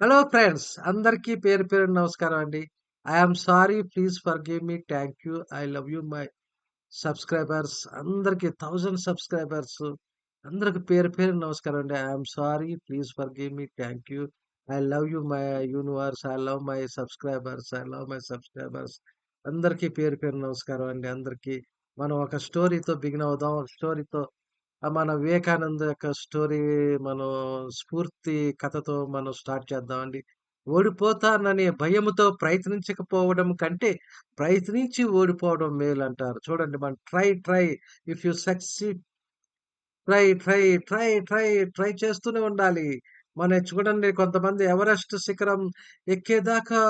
Hello friends అందరికీ పేరు పేరు నమస్కారం అండి. I sorry please forgive me. Thank you. I love you my subscribers అందరికి థౌజండ్ సబ్స్క్రైబర్స్ అందరికి పేరు పేరు నమస్కారం అండి. I sorry please forgive me. Thank you. I love you my universe. I love my subscribers. I love my subscribers అందరికీ పేరు పేరు నమస్కారం అండి. అందరికీ మనం ఒక స్టోరీతో బిగిన్ అవుదాం. ఒక స్టోరీతో మన వివేకానంద యొక్క స్టోరీ మనం స్ఫూర్తి కథతో మనం స్టార్ట్ చేద్దామండి. ఓడిపోతాననే భయముతో ప్రయత్నించకపోవడం కంటే, ప్రయత్నించి ఓడిపోవడం మేలంటారు. చూడండి మనం try try if you succeed try try try try try చేస్తూనే ఉండాలి. మన చూడండి కొంతమంది ఎవరెస్ట్ శిఖరం ఎక్కేదాకా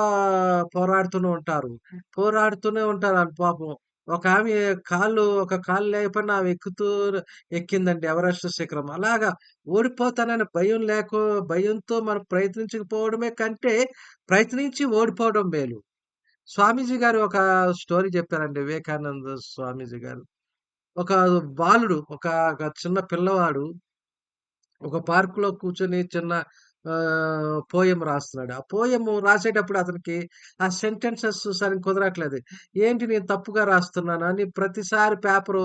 పోరాడుతూనే ఉంటారు. పోరాడుతూనే ఉంటారు ఆళ్ళు పాపం. ఒక ఆమె కాళ్ళు ఒక కాలు లేకపోయినా ఆమె ఎక్కుతూ ఎక్కిందండి ఎవరెస్ట్ శిఖరం. అలాగా ఓడిపోతానని భయం లేక భయంతో మనం ప్రయత్నించకపోవడమే కంటే, ప్రయత్నించి ఓడిపోవడం మేలు. స్వామీజీ గారు ఒక స్టోరీ చెప్పారండి. వివేకానంద స్వామీజీ గారు. ఒక బాలుడు ఒక చిన్న పిల్లవాడు ఒక పార్కులో కూర్చొని చిన్న పోయెమ్ రాస్తున్నాడు. ఆ పోయెమ్ రాసేటప్పుడు అతనికి ఆ సెంటెన్సెస్ సరిగ్గా కుదరట్లేదు. ఏంటి నేను తప్పుగా రాస్తున్నానా అని ప్రతిసారి పేపరు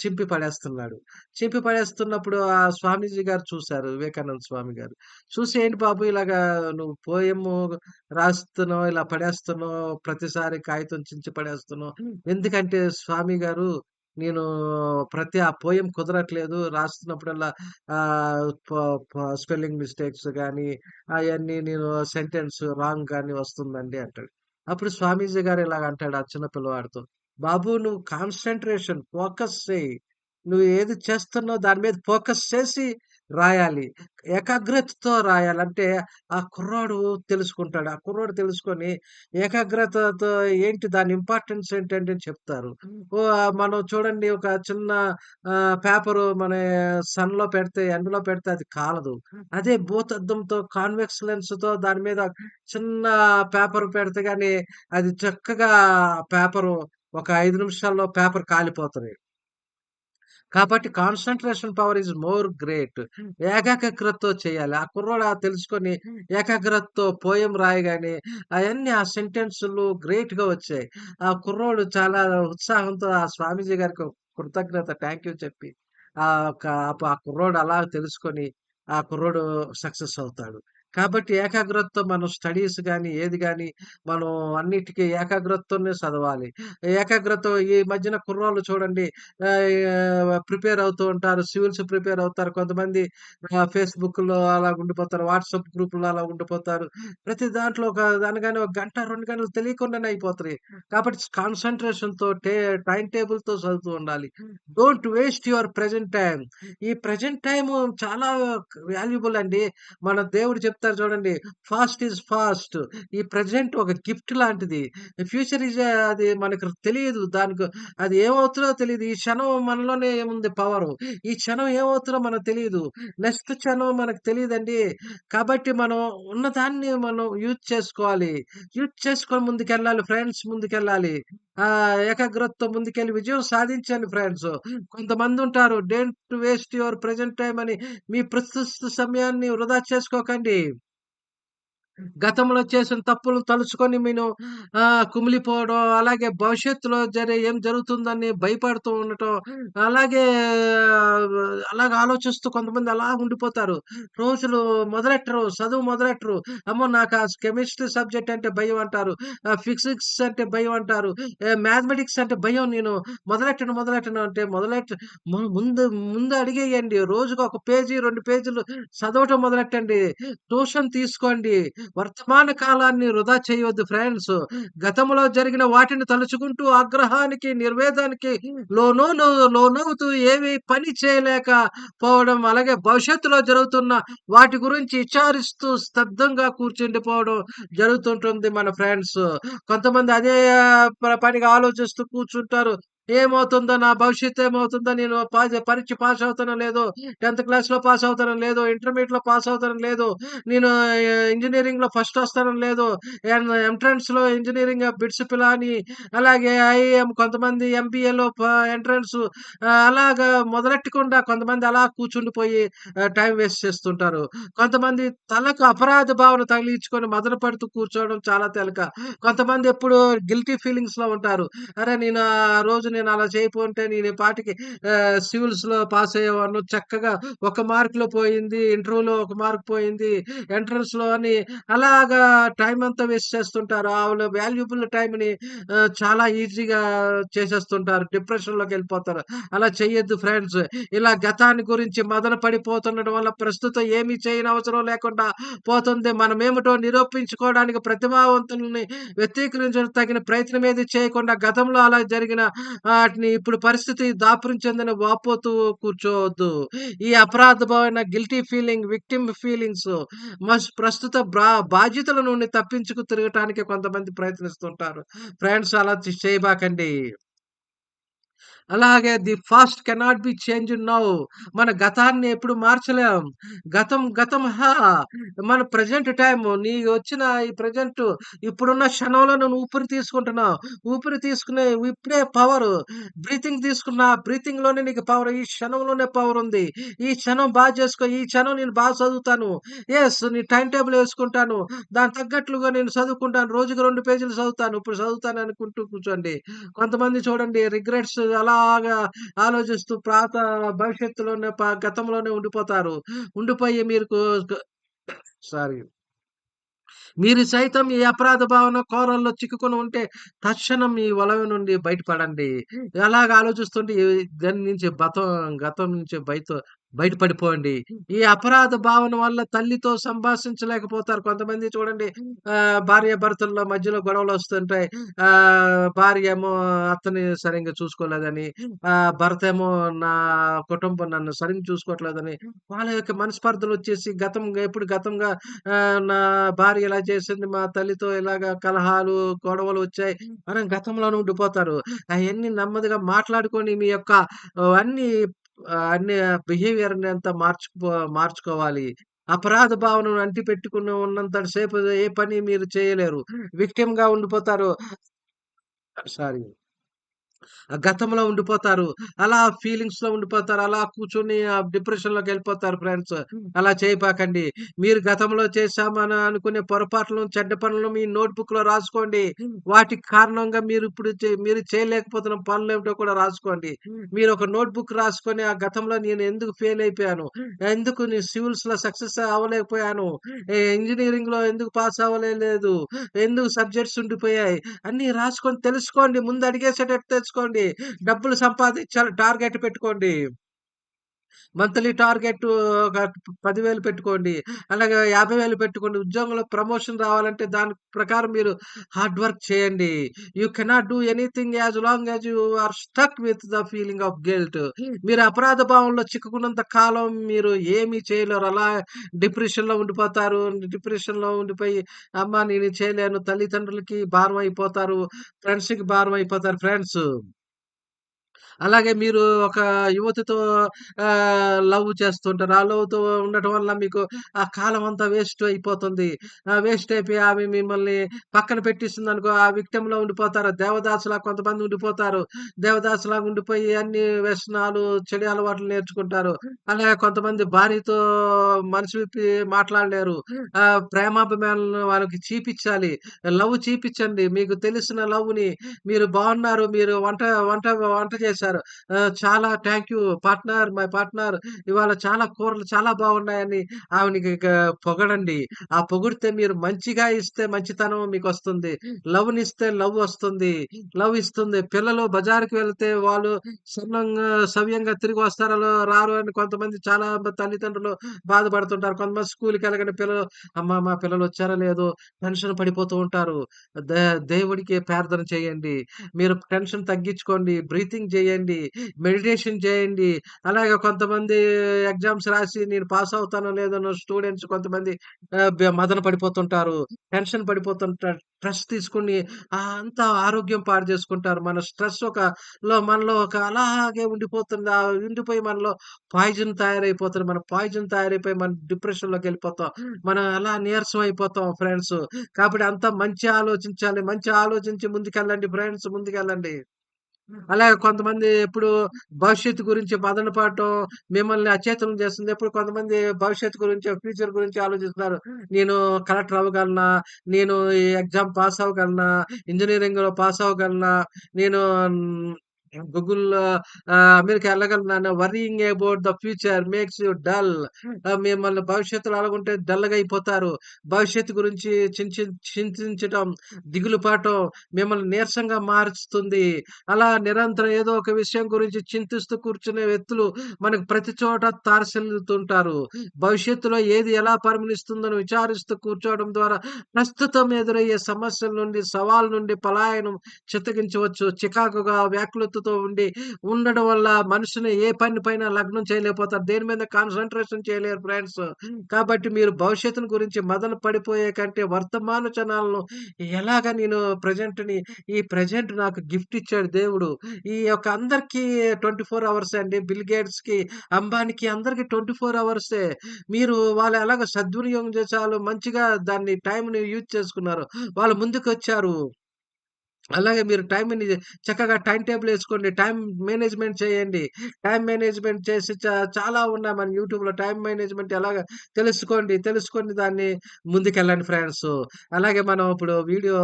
చింపి పడేస్తున్నాడు. చింపి పడేస్తున్నప్పుడు ఆ స్వామీజీ గారు చూసారు. వివేకానంద స్వామి గారు. చూసి "ఏంటి బాబు ఇలాగా నువ్వు పోయెమ్ రాస్తున్నావు, ఇలా పడేస్తున్నావు, ప్రతిసారి కాగితం చించి పడేస్తున్నావు. ఎందుకంటే స్వామి గారు నేను ప్రతి ఆ పోయం కుదరట్లేదు. రాస్తున్నప్పుడల్లా స్పెల్లింగ్ మిస్టేక్స్ కానీ అవన్నీ నేను సెంటెన్స్ రాంగ్ కానీ వస్తుందండి" అంటాడు. అప్పుడు స్వామీజీ గారు ఇలాగ అంటాడు ఆ చిన్న పిల్లవాడితో, "బాబు నువ్వు కాన్సన్ట్రేషన్ ఫోకస్ చేయి నువ్వు ఏది చేస్తున్నావు దాని మీద ఫోకస్ చేసి రాయాలి. ఏకాగ్రతతో రాయాలి." అంటే ఆ కుర్రాడు తెలుసుకుంటాడు. ఆ కుర్రోడు తెలుసుకొని ఏకాగ్రతతో ఏంటి దాని ఇంపార్టెన్స్ ఏంటంటే చెప్తారు. ఓహ్! మనం చూడండి ఒక చిన్న పేపరు మన సన్‌లో పెడితే, ఎండలో పెడితే అది కాలదు. అదే భూతద్దంతో కాన్వెక్స్ లెన్స్‌తో దాని మీద చిన్న పేపర్ పెడితే గాని అది చక్కగా పేపరు ఒక 5 నిమిషాల్లో పేపర్ కాలిపోతది. కాబట్టి concentration power is more great. ఏకాగ్రతతో చేయాలి. ఆ కుర్రోడు తెలుసుకొని ఏకాగ్రతతో పోయెమ్ రాయగానే అయన్నీ ఆ సెంటెన్సులు గ్రేట్‌గా వచ్చాయి. ఆ కుర్రోడు చాలా ఉత్సాహంతో ఆ స్వామీజీ గారికి కృతజ్ఞత థాంక్ యూ చెప్పి ఆ కుర్రోడు అలా తెలుసుకొని ఆ కుర్రోడు సక్సెస్ అవుతాడు. కాబట్టి ఏకాగ్రతతో మనం స్టడీస్ కానీ ఏది కానీ మనం అన్నిటికి ఏకాగ్రతతోనే చదవాలి. ఏకాగ్రత ఈ మధ్యన కుర్రాళ్ళు చూడండి ప్రిపేర్ అవుతూ ఉంటారు. సివిల్స్ ప్రిపేర్ అవుతారు. కొంతమంది ఫేస్‌బుక్‌లో అలా ఉండిపోతారు. వాట్సాప్ గ్రూప్‌లో అలా ఉండిపోతారు. ప్రతి దాంట్లో ఒక దానికని ఒక గంట, రెండు గంటలు తెలియకుండానే అయిపోతాయి. కాబట్టి కాన్సన్ట్రేషన్తో టే టైం టేబుల్‌తో చదువుతూ ఉండాలి. Don't waste your present time ఈ ప్రెజెంట్ టైము చాలా వాల్యుబుల్ అండి. మన దేవుడు చెప్తారు చూడండి. Past is past. ఈ ప్రజెంట్ ఒక గిఫ్ట్ లాంటిది. ఫ్యూచర్ ఈజ్ అది మనకు తెలియదు. దానికి అది ఏమవుతుందో తెలియదు ఈ క్షణం మనలోనే ఏముంది పవర్ ఈ క్షణం ఏమవుతుందో మనకు తెలియదు నెక్స్ట్ క్షణం మనకు తెలియదండి కాబట్టి మనం ఉన్నదాన్ని మనం యూజ్ చేసుకోవాలి. యూజ్ చేసుకొని ముందుకెళ్ళాలి ఫ్రెండ్స్ ముందుకెళ్ళాలి. ఆ ఏకాగ్రతతో ముందుకెళ్ళి విజయం సాధించండి ఫ్రెండ్స్. కొంతమంది ఉంటారు don't waste your present time అని మీ ప్రస్తుత సమయాన్ని వృధా చేసుకోకండి. గతంలో చేసిన తప్పులు తలుచుకొని ఆహ్, కుమిలిపోవడం, అలాగే భవిష్యత్తులో జరే ఏం జరుగుతుందని భయపడుతూ ఉండటం, అలాగే అలాగ ఆలోచిస్తూ కొంతమంది అలా ఉండిపోతారు. రోజులు మొదలెట్టరు, చదువు మొదలెట్టరు. అమ్మో! నాకు ఆ కెమిస్ట్రీ సబ్జెక్ట్ అంటే భయం అంటారు. ఫిజిక్స్ అంటే భయం అంటారు. మ్యాథమెటిక్స్ అంటే భయం నేను మొదలెట్టను, మొదలెట్టను అంటే మొదలెట్ట ముందు ముందు అడిగేయండి. రోజుకి ఒక పేజీ, 2 పేజీలు చదవటం మొదలెట్టండి. ట్యూషన్ తీసుకోండి. వర్తమాన కాలాన్ని వృధా చేయవద్దు ఫ్రెండ్స్. గతంలో జరిగిన వాటిని తలుచుకుంటూ ఆగ్రహానికి, నిర్వేదానికి లోనో లోనవుతూ ఏవి పని చేయలేక పోవడం, అలాగే భవిష్యత్తులో జరుగుతున్న వాటి గురించి విచారిస్తూ స్తబ్దంగా కూర్చుండిపోవడం జరుగుతుంటుంది మన ఫ్రెండ్స్. కొంతమంది అదే పనిగా ఆలోచిస్తూ కూర్చుంటారు. ఏమవుతుందో? నా భవిష్యత్తు ఏమవుతుందో? నేను పరీక్ష పాస్ అవుతానో లేదో? 10థ్ క్లాస్‌లో పాస్ అవుతానో లేదో? ఇంటర్మీడియేట్‌లో పాస్ అవుతానో లేదు నేను ఇంజనీరింగ్లో ఫస్ట్ వస్తానో లేదు ఎన్ ఎంట్రన్స్‌లో ఇంజనీరింగ్ బిట్స్ పిలాని అలాగే ఐఏఎం కొంతమంది ఎంబీఏలో ఎంట్రన్స్ అలాగ అలాగా మొదలెట్టకుండా కొంతమంది అలా కూర్చుండిపోయి టైం వేస్ట్ చేస్తుంటారు. కొంతమంది తలకు అపరాధ భావన తగిలించుకొని మదన పడుతూ కూర్చోవడం చాలా తేలిక. కొంతమంది ఎప్పుడు గిల్టీ ఫీలింగ్స్‌లో ఉంటారు. అరే నేను ఆ రోజు నేను అలా చేయకుంటే నేను పాటికి సివిల్స్ సివిల్స్‌లో పాస్ అయ్యేవాడిను చక్కగా ఒక మార్క్‌లో పోయింది. ఇంటర్వ్యూలో ఒక మార్క్ పోయింది. ఎంట్రన్స్‌లో అని అలాగా టైం అంతా వేస్ట్ చేస్తుంటారు. ఆళ్ళ వాల్యుబుల్ టైంని చాలా ఈజీగా చేసేస్తుంటారు. డిప్రెషన్‌లోకెళ్ళిపోతారు. అలా చెయ్యొద్దు ఫ్రెండ్స్. ఇలా గతాన్ని గురించి మదన పడిపోతుండటం వల్ల ప్రస్తుతం ఏమి చేయనవసరం లేకుండా పోతుంది. మనమేమిటో నిరూపించుకోవడానికి ప్రతిభావంతుల్ని వ్యక్తీకరించడం తగిన ప్రయత్నం ఏది చేయకుండా గతంలో అలా జరిగిన వాటిని ఇప్పుడు పరిస్థితి దాపురం చెందని వాపోతూ కూర్చోవద్దు. ఈ అపరాధభావన గిల్టీ ఫీలింగ్, విక్టిమ్ ఫీలింగ్స్ ప్రస్తుత బ్రా బాధ్యతల నుండి తప్పించుకు తిరగటానికి కొంతమంది ప్రయత్నిస్తుంటారు. ఫ్రెండ్స్ అలా చేయబాకండి. అలాగే the past cannot be change now. మన గతాన్ని ఎప్పుడు మార్చలేం. గతం గతం హా! మన ప్రెసెంట్ టైం నీ వచ్చిన ఈ ప్రజెంట్ ఇప్పుడున్న క్షణంలో నువ్వు ఊపిరి తీసుకుంటున్నావు. ఊపిరి తీసుకునే ఇప్పుడే పవర్ బ్రీతింగ్ తీసుకున్నా బ్రీతింగ్‌లోనే నీకు పవర్. ఈ క్షణంలోనే పవర్ ఉంది ఈ క్షణం బాగా చేసుకో. ఈ క్షణం నేను బాగా చదువుతాను. ఎస్ నీ టైం టేబుల్ వేసుకుంటాను దానికి తగ్గట్లుగా నేను చదువుకుంటాను. రోజుకి 2 పేజీలు చదువుతాను. ఇప్పుడు చదువుతాను అనుకుంటూ కూర్చోండి. కొంతమంది చూడండి రిగ్రెట్స్ అలా అలాగా ఆలోచిస్తూ పాత భవిష్యత్తులోనే గతంలోనే ఉండిపోతారు. ఉండిపోయి క సారీ. మీరు సైతం ఈ అపరాధ భావన కోరల్లో చిక్కుకొని ఉంటే తక్షణం ఈ వలయ నుండి బయటపడండి. అలాగ ఆలోచిస్తుంటే దాని నుంచి బతం గతం నుంచి బయట బయటపడిపోండి. ఈ అపరాధ భావన వల్ల తల్లితో సంభాషించలేకపోతారు. కొంతమంది చూడండి ఆహ్, భార్యాభర్తల్లో మధ్యలో గొడవలొస్తుంటాయి. ఆహ్, భార్య ఏమో అత్తని సరింగా చూసుకోలేదని, ఆహ్, భర్తేమో నా కుటుంబం నన్ను సరిగ్గా చూసుకోవట్లేదని, వాళ్ళ యొక్క మనస్పర్ధలొచ్చేసి గతం ఎప్పుడు గతంగా నా భార్య ఇలా చేసింది, మా తల్లితో ఇలాగ కలహాలు, గొడవలొచ్చాయి అని గతంలోనే ఉండిపోతారు. అయన్నీ నెమ్మదిగా మాట్లాడుకొని మీ యొక్క అన్నీ అన్ని బిహేవియర్‌ని అంతా మార్చుకుపో మార్చుకోవాలి. అపరాధ భావనను అంటిపెట్టుకుని ఉన్నంత సేపు ఏ పని మీరు చేయలేరు. విక్టిమ్‌గా ఉండిపోతారు. సారీ. గతంలో ఉండిపోతారు. అలా ఫీలింగ్స్‌లో ఉండిపోతారు. అలా కూర్చొని ఆహ్, డిప్రెషన్‌లోకెళ్ళిపోతారు ఫ్రెండ్స్. అలా చేయపాకండి. మీరు గతంలో చేశామని అనుకునే పొరపాట్లను, చెడ్డ పనులను మీ నోట్‌బుక్‌లో రాసుకోండి. వాటికి కారణంగా మీరు ఇప్పుడు మీరు చేయలేకపోతున్న పనులేమిటో కూడా రాసుకోండి. మీరు ఒక నోట్‌బుక్ రాసుకొని ఆ గతంలో నేను ఎందుకు ఫెయిల్ అయిపోయాను? ఎందుకు నేను సివిల్స్‌లో సక్సెస్ అవ్వలేకపోయాను? ఎ ఇంజినీరింగ్‌లో ఎందుకు పాస్ అవ్వలేదు? ఎందుకు సబ్జెక్ట్స్ ఉండిపోయాయి? అన్నీ రాసుకొని తెలుసుకోండి. ముందు అడిగేసేటట్టు తెచ్చుకోండి. డబ్బులు సంపాదించాలి టార్గెట్ పెట్టుకోండి. మంత్లీ టార్గెట్ ఒక 10,000 పెట్టుకోండి. అలాగే 50,000 పెట్టుకోండి. ఉద్యోగంలో ప్రమోషన్ రావాలంటే దాని ప్రకారం మీరు హార్డ్ వర్క్ చేయండి. You cannot do anything as long as you are stuck with the feeling of guilt. మీరు అపరాధ భావంలో చిక్కుకున్నంత కాలం మీరు ఏమీ చేయలేరు. అలా డిప్రెషన్‌లో ఉండిపోతారు. డిప్రెషన్‌లో ఉండిపోయి అమ్మ నేను చేయలేను. తల్లిదండ్రులకి భారం అయిపోతారు. ఫ్రెండ్స్‌కి భారం అయిపోతారు ఫ్రెండ్స్. అలాగే మీరు ఒక యువతితో లవ్ చేస్తుంటారు. ఆ లవ్‌తో ఉండటం వల్ల మీకు ఆ కాలం అంతా వేస్ట్ అయిపోతుంది. వేస్ట్ అయిపోయి ఆమె మిమ్మల్ని పక్కన పెట్టిస్తుంది అనుకో ఆ విక్టంలో ఉండిపోతారు. దేవదాసులా కొంతమంది ఉండిపోతారు. దేవదాసులా ఉండిపోయి అన్ని వ్యసనాలు, చెడు అలవాట్లు నేర్చుకుంటారు. అలాగే కొంతమంది భార్యతో మనసు విప్పి మాట్లాడలేరు. ఆ ప్రేమాభిమానాలను వాళ్ళకి చూపిచ్చాలి. లవ్ చీపించండి మీకు తెలిసిన లవ్‌ని మీరు బాగున్నారు మీరు వంట వంట వంట చేశారు. ఆహ్, చాలా thank you partner, my partner ఇవాళ చాలా కూరలు చాలా బాగున్నాయని ఆమెనికి ఇక పొగడండి. ఆ పొగిడితే మీరు మంచిగా ఇస్తే మంచితనం మీకొస్తుంది. లవ్‌నిస్తే లవ్ వస్తుంది. లవ్ ఇస్తుంది. పిల్లలు బజారుకి వెళ్తే వాళ్ళు సన్నంగా సవ్యంగా తిరిగి వస్తారో రారో అని కొంతమంది చాలా తల్లిదండ్రులు బాధపడుతుంటారు. కొంతమంది స్కూలుకెళ్ళగానే పిల్లలు అమ్మ మా పిల్లలొచ్చారో లేదో టెన్షన్ పడిపోతూ ఉంటారు. దేవుడికి ప్రార్థన చేయండి. మీరు టెన్షన్ తగ్గించుకోండి. బ్రీతింగ్ చేయండి. చేయండి. మెడిటేషన్ చేయండి. అలాగే కొంతమంది ఎగ్జామ్స్ రాసి నేను పాస్ అవుతానో లేదనో స్టూడెంట్స్ కొంతమంది మదన పడిపోతుంటారు. టెన్షన్ పడిపోతుంటారు. స్ట్రెస్ తీసుకొని అంత అంతా ఆరోగ్యం పాడు చేసుకుంటారు. మన స్ట్రెస్ ఒక లో మనలో ఒక అలాగే ఉండిపోతుంది. ఆ ఉండిపోయి మనలో పాయిజన్ తయారైపోతుంది మన పాయిజన్ తయారైపోయి మనం డిప్రెషన్‌లోకెళ్ళిపోతాం. మనం అలా నీరసం అయిపోతాం ఫ్రెండ్స్. కాబట్టి అంతా మంచి ఆలోచించాలి. మంచి ఆలోచించి ముందుకెళ్ళండి ఫ్రెండ్స్ ముందుకెళ్ళండి. అలాగే కొంతమంది ఎప్పుడు భవిష్యత్తు గురించి మదన పడటం, మిమ్మల్ని అచేతనం చేస్తుంది. ఎప్పుడు కొంతమంది భవిష్యత్తు గురించి, ఫ్యూచర్ గురించి ఆలోచిస్తున్నారు. నేను కలెక్టర్ అవ్వగలనా? నేను ఈ ఎగ్జామ్ పాస్ అవ్వగలనా? ఇంజినీరింగ్‌లో పాస్ అవ్వగలనా? నేను ఆహ్, America ఎళ్ళగలనా? Worrying about the future makes you dull. మిమ్మల్ని భవిష్యత్తులో అలాగుంటే డల్‌గా అయిపోతారు. భవిష్యత్తు గురించి చింతించటం, దిగులు పడటం మిమ్మల్ని నీరసంగా మారుస్తుంది. అలా నిరంతరం ఏదో ఒక విషయం గురించి చింతిస్తూ కూర్చునే వ్యక్తులు మనకు ప్రతి చోట తారసల్లుతుంటారు. భవిష్యత్తులో ఏది ఎలా పరిమళిస్తుందని విచారిస్తూ కూర్చోవడం ద్వారా ప్రస్తుతం ఎదురయ్యే సమస్యల నుండి, సవాల్ నుండి పలాయనం చిత్తగించవచ్చు. చికాకుగా వ్యాకులతతో ఉండి ఉండడం వల్ల మనుషుని ఏ పని పైన లగ్నం చేయలేకపోతారు. దేని మీద కాన్సన్ట్రేషన్ చేయలేరు ఫ్రెండ్స్. కాబట్టి మీరు భవిష్యత్తును గురించి మదన పడిపోయే కంటే వర్తమాన క్షణాలను ఎలాగ నేను ప్రజెంట్ని ఈ ప్రెజెంట్ నాకు గిఫ్ట్ ఇచ్చాడు దేవుడు. ఈ యొక్క అందరికీ 24 అవర్సే అండి. బిల్ గేట్స్‌కి, అంబానీకి అందరికి 24 అవర్సే. మీరు వాళ్ళు ఎలాగ సద్వినియోగం చేసాలో మంచిగా దాన్ని టైంని యూజ్ చేసుకున్నారు. వాళ్ళు ముందుకొచ్చారు. అలాగే మీరు టైమ్‌ని చక్కగా టైమ్ టేబుల్ ఏసుకోండి. టైమ్ మేనేజ్‌మెంట్ చేయండి. టైమ్ మేనేజ్‌మెంట్ చేసి చాలా ఉన్నాయి మన యూట్యూబ్‌లో టైమ్ మేనేజ్‌మెంట్ ఎలాగా తెలుసుకోండి. తెలుసుకొని దాన్ని ముందుకెళ్ళండి ఫ్రెండ్స్. అలాగే మనం ఇప్పుడు వీడియో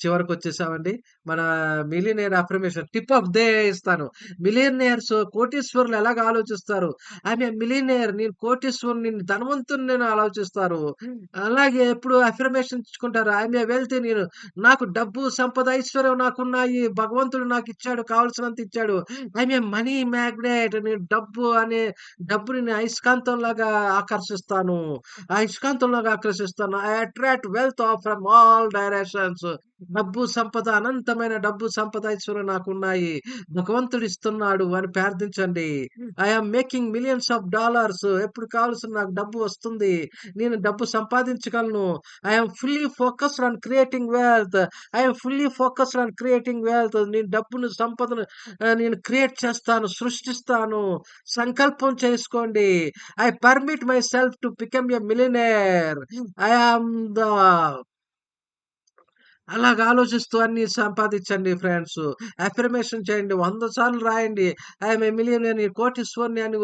చివరకొచ్చేసామండి. మన millionaire affirmation tip of day ఇస్తాను. మిలియనియర్స్ కోటీశ్వరులు ఎలాగ ఆలోచిస్తారు? ఐయామ్ ఎ మిలియనియర్ నేను కోటీశ్వరుని, నేను ధనవంతుడిని అని ఆలోచిస్తారు. అలాగే ఎప్పుడు అఫర్మేషన్ ఇచ్చుకుంటారు. ఎ వెల్తీ నేను నాకు డబ్బు, సంపద, ఐశ్వర్యం నాకున్నాయి. భగవంతుడు నాకిచ్చాడు. కావాల్సినంత ఇచ్చాడు. ఐయామ్ ఎ మనీ మ్యాగ్నెట్ నేను డబ్బు అనే డబ్బుని నేను అయస్కాంతంలాగా ఆకర్షిస్తాను. అయస్కాంతంలాగా ఆకర్షిస్తాను. I attract wealth of from all directions. డబ్బు, సంపద అనంతమైన డబ్బు, సంపద, ఐశ్వర్యం నాకున్నాయి. భగవంతుడు ఇస్తున్నాడు అని ప్రార్థించండి. I am making millions of dollars ఎప్పుడు కావాల్సిన నాకు డబ్బు వస్తుంది. నేను డబ్బు సంపాదించగలను. I am fully focused on creating wealth. I am fully focused on creating wealth. నేను డబ్బును, సంపదను నేను క్రియేట్ చేస్తాను, సృష్టిస్తాను. సంకల్పం చేసుకోండి. I permit myself to become a millionaire I am the అలాగ ఆలోచిస్తూ అన్నీ సంపాదించండి ఫ్రెండ్స్. అఫర్మేషన్ చేయండి. 100 సార్లు రాయండి. ఐ యామ్ ఎ మిలియనీర్ కోటీశ్వరుని అని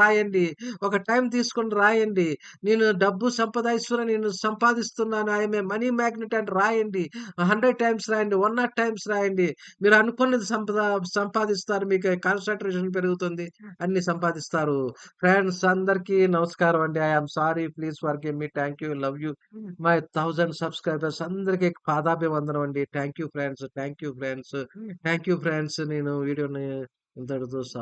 రాయండి. ఒక టైం తీసుకొని రాయండి. నేను డబ్బు, సంపద, ఐశ్వర్యం నేను సంపాదిస్తున్నాను. I am a money magnet అని రాయండి. 100 టైమ్స్ రాయండి. 100 టైమ్స్ రాయండి. మీరు అనుకున్నది సంపద సంపాదిస్తారు. మీకు కాన్సంట్రేషన్ పెరుగుతుంది. అన్నీ సంపాదిస్తారు. ఫ్రెండ్స్ అందరికీ నమస్కారం అండి. I am sorry please forgive me. Thank you. Love you. My 1000 subscribers అందరికి పాదాభివందనం అండి. Thank you friends. Thank you friends. Thank you friends. నేను వీడియోని ఇంతటితో స